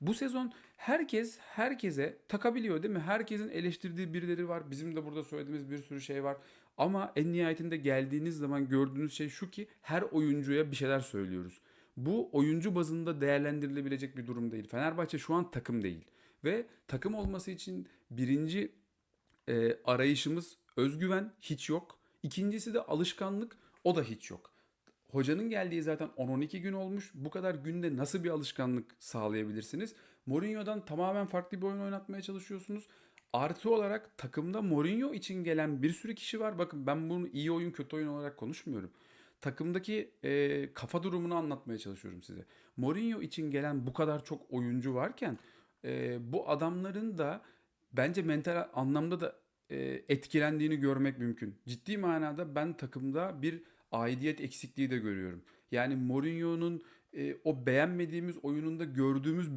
Bu sezon herkes herkese takabiliyor değil mi? Herkesin eleştirdiği birileri var. Bizim de burada söylediğimiz bir sürü şey var. Ama en nihayetinde geldiğiniz zaman gördüğünüz şey şu ki her oyuncuya bir şeyler söylüyoruz. Bu oyuncu bazında değerlendirilebilecek bir durum değil. Fenerbahçe şu an takım değil. Ve takım olması için birinci e, arayışımız özgüven hiç yok. İkincisi de alışkanlık o da hiç yok. Hocanın geldiği zaten 10-12 gün olmuş. Bu kadar günde nasıl bir alışkanlık sağlayabilirsiniz? Mourinho'dan tamamen farklı bir oyun oynatmaya çalışıyorsunuz. Artı olarak takımda Mourinho için gelen bir sürü kişi var. Bakın ben bunu iyi oyun kötü oyun olarak konuşmuyorum. Takımdaki e, kafa durumunu anlatmaya çalışıyorum size. Mourinho için gelen bu kadar çok oyuncu varken e, bu adamların da bence mental anlamda da e, etkilendiğini görmek mümkün. Ciddi manada ben takımda bir aidiyet eksikliği de görüyorum. Yani Mourinho'nun e, o beğenmediğimiz oyununda gördüğümüz bütün